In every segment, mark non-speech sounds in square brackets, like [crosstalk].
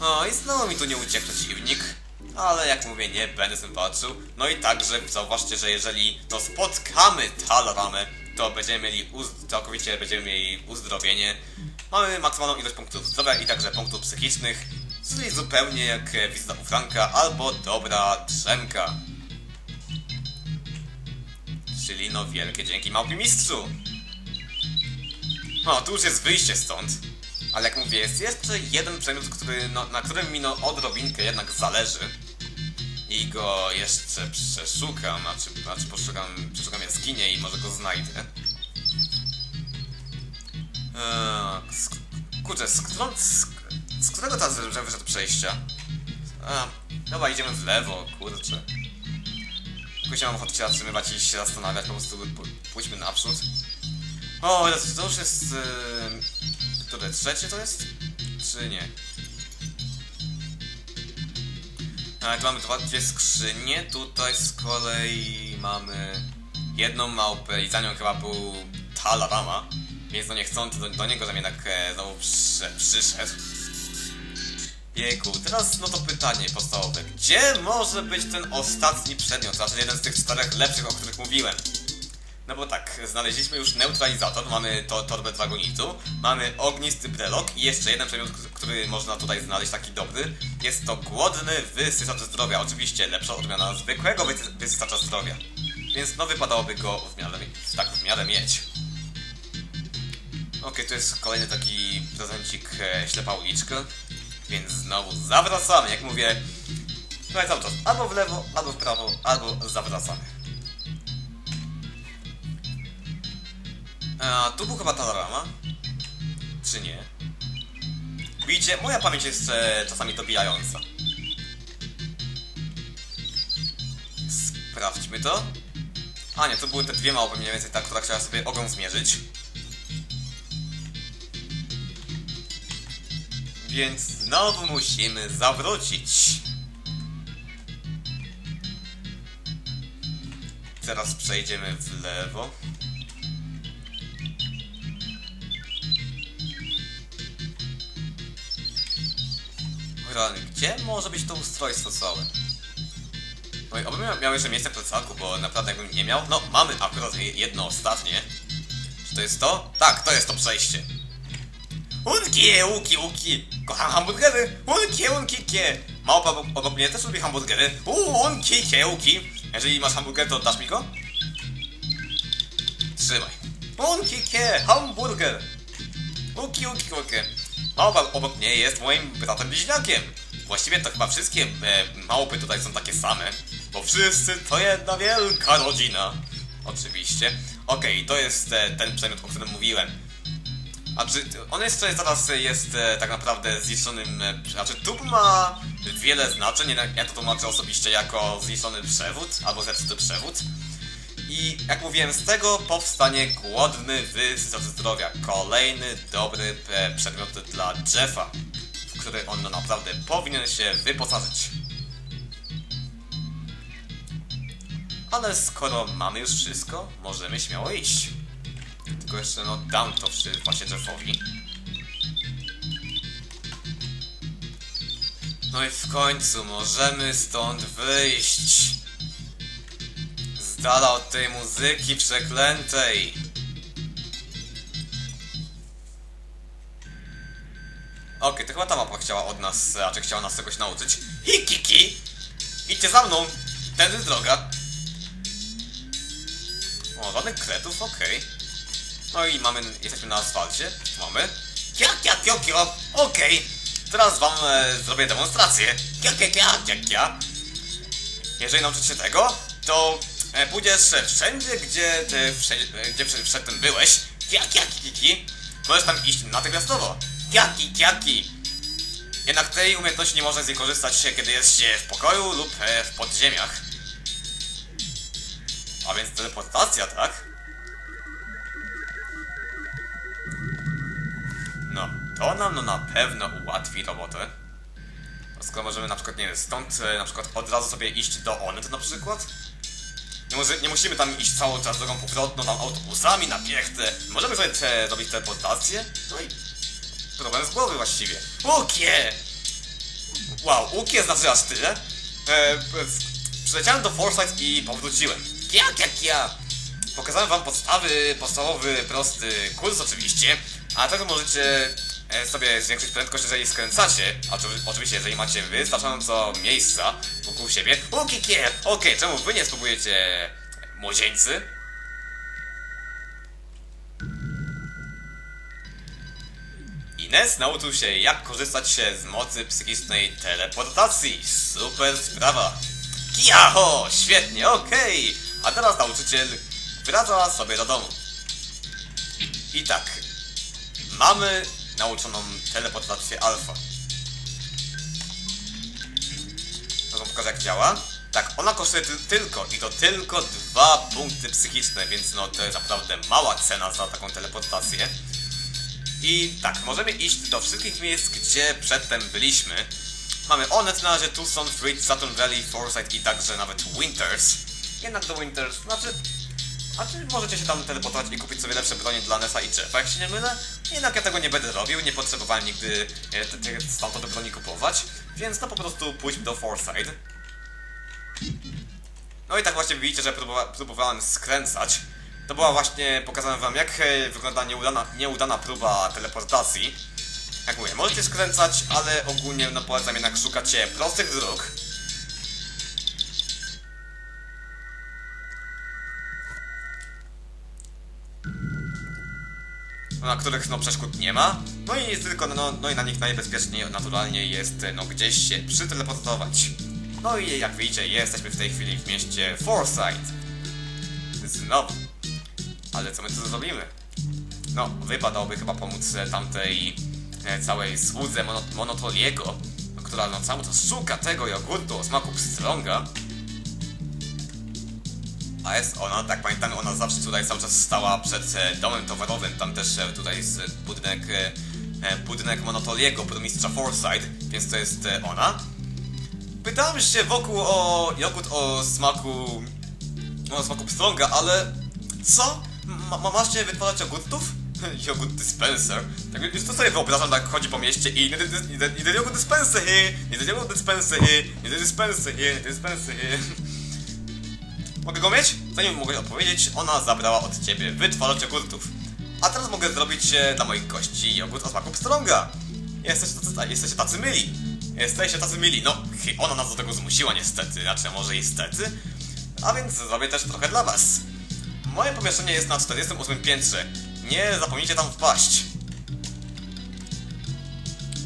O, i znowu mi tu nie uciekł przeciwnik. Ale jak mówię, nie będę z tym walczył. No i także zauważcie, że jeżeli to spotkamy Talaramę, to będziemy mieli całkowicie będziemy mieli uzdrowienie. Mamy maksymalną ilość punktów zdrowia i także punktów psychicznych, czyli zupełnie jak wizyta u Franka albo dobra drzemka. Czyli no wielkie dzięki małpie mistrzu. No, tu już jest wyjście stąd. Ale jak mówię, jest jeszcze jeden przedmiot, który, no, na którym mi no odrobinkę jednak zależy. I go jeszcze przeszukam, znaczy, znaczy poszukam, przeszukam jaskinię i może go znajdę. Eee, z, kurczę, z, którą, z, którego teraz wy- wyszedł przejścia? A, dobra, idziemy w lewo, kurczę. Jakoś nie mam ochoty się zatrzymywać i się zastanawiać, po prostu pójdźmy naprzód. O, to już jest... Yy, które? Trzecie to jest? Czy nie? Ale tu mamy dwa, dwie skrzynie, tutaj z kolei mamy jedną małpę i za nią chyba był Talarama, więc no niechcący do, do niego, że jednak e, znowu przy, przyszedł. Jejku, teraz no to pytanie podstawowe. Gdzie może być ten ostatni przedmiot, znaczy jeden z tych czterech lepszych, o których mówiłem? No bo tak, znaleźliśmy już neutralizator, mamy to, torbę dragonitu, mamy ognisty brelok i jeszcze jeden przedmiot, który można tutaj znaleźć, taki dobry. Jest to głodny wysysacz zdrowia, oczywiście lepsza odmiana zwykłego wysy- wysysacza zdrowia. Więc no wypadałoby go w miarę, tak w miarę mieć. Okej, to jest kolejny taki prezencik e, ślepa uliczka, więc znowu zawracamy, jak mówię, no cały czas albo w lewo, albo w prawo, albo zawracamy. A, tu był chyba Talarama? Czy nie? Widzicie, moja pamięć jest e, czasami dobijająca. Sprawdźmy to. A nie, to były te dwie małpy mniej więcej, ta, która chciała sobie ogon zmierzyć. Więc znowu musimy zawrócić. Teraz przejdziemy w lewo. Gdzie może być to ustrojstwo całe? No i oby miał, miał jeszcze miejsce w plecaku, bo naprawdę jakbym nie miał... No, mamy akurat je- jedno ostatnie. Czy to jest to? Tak, to jest to przejście. Unkie, uki, uki! Kocham hamburgery! Unkie, unki, kie! Małpa obok mnie też lubi hamburgery. Uuu, unki, kie, uki! Jeżeli masz hamburger, to dasz mi go? Trzymaj. Unki, kie, hamburger! Uki, uki, uki. Małpa obok mnie jest moim bratem bliźniakiem. Właściwie to chyba wszystkie e, małpy tutaj są takie same, bo wszyscy to jedna wielka rodzina. Oczywiście. Okej, to jest e, ten przedmiot, o którym mówiłem. A czy on jest tutaj zaraz jest e, tak naprawdę zniszczonym. E, znaczy tub ma wiele znaczeń. Ja to tłumaczę osobiście jako zniszczony przewód albo zepsuty przewód. I jak mówiłem, z tego powstanie głodny wysysacz zdrowia. Kolejny dobry e, przedmiot dla Jeffa, w który on naprawdę powinien się wyposażyć. Ale skoro mamy już wszystko, możemy śmiało iść. Tylko jeszcze no dam to właśnie Jeffowi. No i w końcu możemy stąd wyjść. Dala od tej muzyki przeklętej. Okej, to chyba ta mapa chciała od nas, a czy chciała nas czegoś nauczyć. Hikiki! Idźcie za mną! Tędy droga. O, żadnych kretów, okej. No i mamy, jesteśmy na asfalcie. Mamy. Kia, kia, kia, kia. Okej. Teraz wam e, zrobię demonstrację. Kia, kia, kia, kia, kia. Jeżeli nauczysz się tego, to pójdziesz e, wszędzie, gdzie ty wszędzie, gdzie przed, przedtem byłeś. Kia, kia, ki, ki, ki. Możesz tam iść natychmiastowo. Kia, ki, kia, ki. Jednak tej umiejętności nie można z niej korzystać, kiedy jest się w pokoju lub e, w podziemiach. A więc teleportacja, tak? No, to nam no na pewno ułatwi robotę. Skoro możemy na przykład, nie wiem, stąd e, na przykład od razu sobie iść do Onet na przykład. Nie, może, nie musimy tam iść cały czas drogą powrotną, tam autobusami na piechtę. Możemy sobie te, robić teleportację, no i problem z głowy właściwie. Ukie! Wow, łuki znaczy aż tyle. E, przyleciałem do Foresight i powróciłem. Jak, jak ja? Pokazałem wam podstawy, podstawowy, prosty kurs oczywiście, a teraz możecie sobie zwiększyć prędkość, jeżeli skręcacie, a oczywiście jeżeli macie wystarczająco miejsca wokół siebie. Łuki kier! Okej, czemu wy nie spróbujecie młodzieńcy? Ines nauczył się jak korzystać się z mocy psychicznej teleportacji. Super sprawa. Kiaho! Świetnie, okej! A teraz nauczyciel wraca sobie do domu. I tak. Mamy nauczoną teleportację alfa. To wam pokażę jak działa. Tak, ona kosztuje ty tylko i to tylko dwa punkty psychiczne, więc no to jest naprawdę mała cena za taką teleportację. I tak, możemy iść do wszystkich miejsc, gdzie przedtem byliśmy. Mamy Onet na razie, Tucson, Fritz, Saturn Valley, Foresight i także nawet Winters. Jednak do Winters, znaczy... A czy możecie się tam teleportować i kupić sobie lepsze bronie dla Nessa i Jeffa, jak się nie mylę? Jednak ja tego nie będę robił, nie potrzebowałem nigdy e, stamtąd broni kupować, więc no po prostu pójdźmy do Foresight. No i tak właśnie widzicie, że próbowa próbowałem skręcać. To była właśnie, pokazałem wam jak e, wygląda nieudana, nieudana próba teleportacji. Jak mówię, możecie skręcać, ale ogólnie no polecam jednak szukać e, prostych dróg. Na których no przeszkód nie ma. No i tylko, no, no i na nich najbezpieczniej naturalnie jest no gdzieś się przyteleportować. No i jak widzicie, jesteśmy w tej chwili w mieście Foresight. Znowu. Ale co my tu zrobimy? No, wypadałoby chyba pomóc e, tamtej e, całej słudze mono Monotoliego, która no cały czas szuka tego jogurtu o smaku pstrąga. A jest ona, tak pamiętamy, ona zawsze tutaj cały czas stała przed e, domem towarowym. Tam też e, tutaj jest e, budynek, budynek Monotoliego, burmistrza Foresight, więc to jest ona. Pytałem się wokół o jogurt o smaku, o smaku pstrąga, ale co? Ma, ma macie wytwarzać jogurtów? [laughs] Jogurt dispenser. Tak już to sobie wyobrażam, tak chodzi po mieście i nie, nie, nie, nie jogurt dispenser, nie jogurt dispenser, nie dispenser, nie dispenser. [laughs] Mogę go mieć? Zanim mogę odpowiedzieć, ona zabrała od ciebie wytwarzacz jogurtów. A teraz mogę zrobić e, dla moich gości jogurt o smaku pstrąga. Jesteście tacy, jesteście tacy myli. Jesteście tacy myli. No, ona nas do tego zmusiła niestety, znaczy może niestety. A więc zrobię też trochę dla was. Moje pomieszczenie jest na 48 piętrze. Nie zapomnijcie tam wpaść.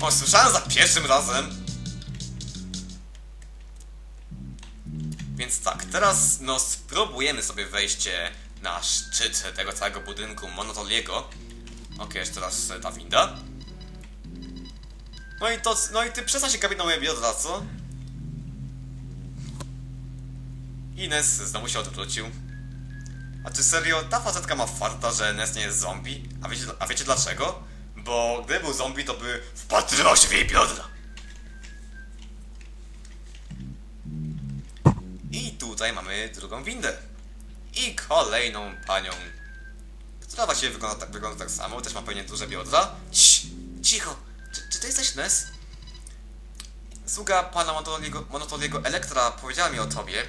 O, słyszałem za pierwszym razem, Więc tak, teraz no spróbujemy sobie wejście na szczyt tego całego budynku Monotoliego. Okej, jeszcze raz e, ta winda. No i to, no i ty przestań się kapić na moje biodra, co? Ines znowu się odwrócił. A czy serio, ta facetka ma farta, że Nes nie jest zombie? A wiecie, a wiecie dlaczego? Bo gdyby był zombie, to by wpatrywał się w jej biodra. Tutaj mamy drugą windę. I kolejną panią, która właściwie wygląda tak, wygląda tak samo, też ma pewnie duże biodra. Cii, cicho, czy, czy ty jesteś Nes? Sługa pana Monotoliego, Monotoliego Elektra powiedziała mi o tobie.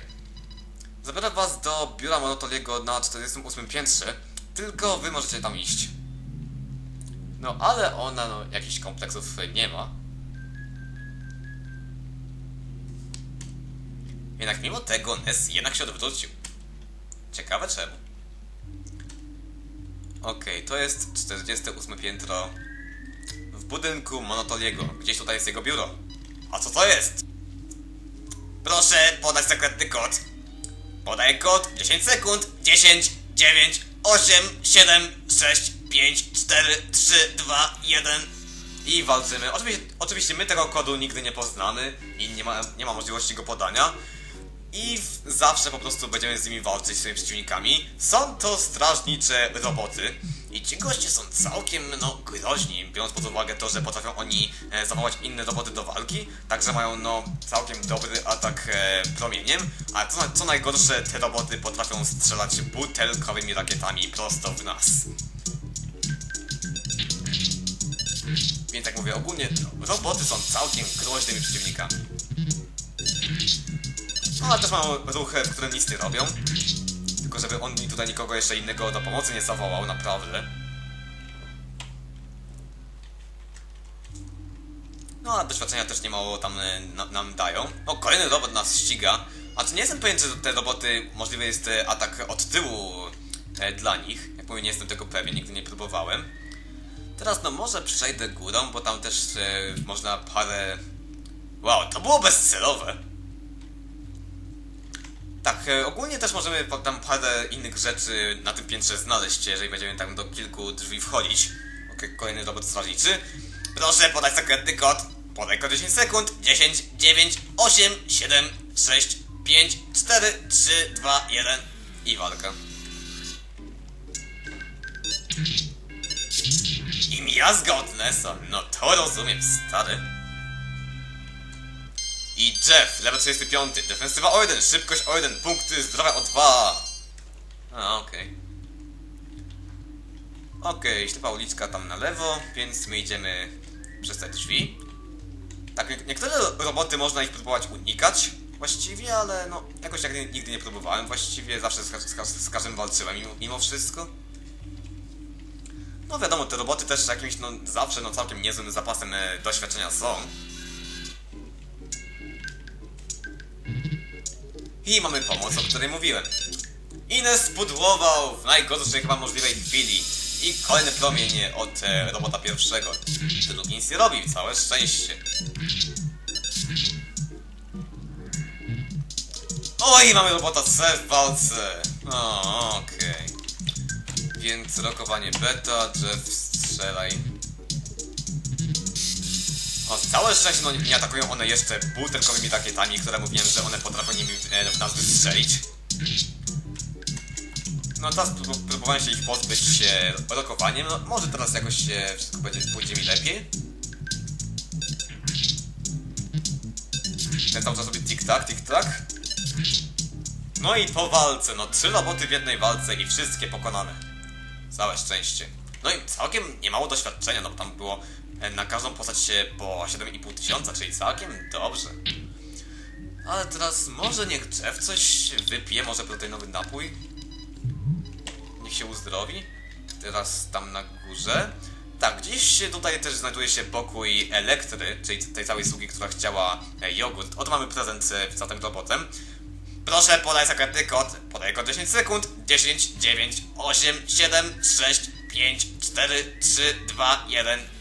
Zabiorę was do biura Monotoliego na 48 piętrze, tylko wy możecie tam iść. No ale ona no, jakichś kompleksów nie ma. Jednak mimo tego Ness jednak się odwrócił. Ciekawe czemu. Okej, to jest 48 piętro w budynku Monotoliego. Gdzieś tutaj jest jego biuro. A co to jest? Proszę podać sekretny kod. Podaj kod 10 sekund. 10, 9, 8, 7, 6, 5, 4, 3, 2, 1 i walczymy. Oczywiście, oczywiście my tego kodu nigdy nie poznamy i nie ma, nie ma możliwości go podania. I zawsze po prostu będziemy z nimi walczyć, z tymi przeciwnikami. Są to strażnicze roboty. I ci goście są całkiem, no, groźni, biorąc pod uwagę to, że potrafią oni e, zawołać inne roboty do walki. Także mają, no, całkiem dobry atak e, promieniem. A co, co najgorsze, te roboty potrafią strzelać butelkowymi rakietami prosto w nas. Więc jak mówię, ogólnie roboty są całkiem groźnymi przeciwnikami. No też mam ruchy, które nic nie robią. Tylko żeby on mi tutaj nikogo jeszcze innego do pomocy nie zawołał, naprawdę. No a doświadczenia też niemało tam e, na, nam dają. O, kolejny robot nas ściga. A czy nie jestem pewien, czy te roboty możliwy jest e, atak od tyłu e, dla nich. Jak mówię, nie jestem tego pewien, nigdy nie próbowałem. Teraz no może przejdę górą, bo tam też można parę... Wow, to było bezcelowe. Tak, e, ogólnie też możemy tam parę innych rzeczy na tym piętrze znaleźć, jeżeli będziemy tam do kilku drzwi wchodzić. Okej, kolejny robot strażniczy. Proszę podać sekretny kod. Podaj kod 10 sekund. 10, 9, 8, 7, 6, 5, 4, 3, 2, 1 i walka. I miazga od Nessa. No to rozumiem, stary. I Jeff, level 35, defensywa o 1, szybkość o 1, punkty zdrowia o 2. A, okej. Okej, ślepa uliczka tam na lewo, więc my idziemy przez te drzwi. Tak, nie- niektóre roboty można ich próbować unikać właściwie, ale no, jakoś nie- nigdy nie próbowałem. Właściwie zawsze z, z, z każdym walczyłem mimo, mimo wszystko. No wiadomo, te roboty też jakimś, no zawsze, no całkiem niezłym zapasem e, doświadczenia są. I mamy pomoc, o której mówiłem. Ines spudłował w najgorszej chyba możliwej chwili. I kolejny promień od e, robota pierwszego. Drugi nic nie robi, całe szczęście. Oj, mamy robota C w walce. O, okej. Więc rokowanie beta, Jeff strzelaj. Całe szczęście no, nie atakują one jeszcze butelkowymi rakietami, które mówiłem, że one potrafią nimi e, w nas wystrzelić. No teraz prób- próbowałem się ich pozbyć e, rokowaniem, no może teraz jakoś e, wszystko będzie, pójdzie mi lepiej. Ten cały czas robi tik-tak, tik-tak. No i po walce, no trzy roboty w jednej walce i wszystkie pokonane. Całe szczęście. No i całkiem niemało doświadczenia, no bo tam było e, na każdą postać się po 7,5 tysiąca, czyli całkiem dobrze. Ale teraz może niech Jeff coś wypije, może proteinowy napój. Niech się uzdrowi. Teraz tam na górze. Tak, gdzieś tutaj też znajduje się pokój Elektry, czyli tej całej sługi, która chciała e, jogurt. Oto mamy prezent e, za tym robotem. Proszę podaj sekretny kod. Podaj kod 10 sekund. 10, 9, 8, 7, 6, 5, 4, 3, 2, 1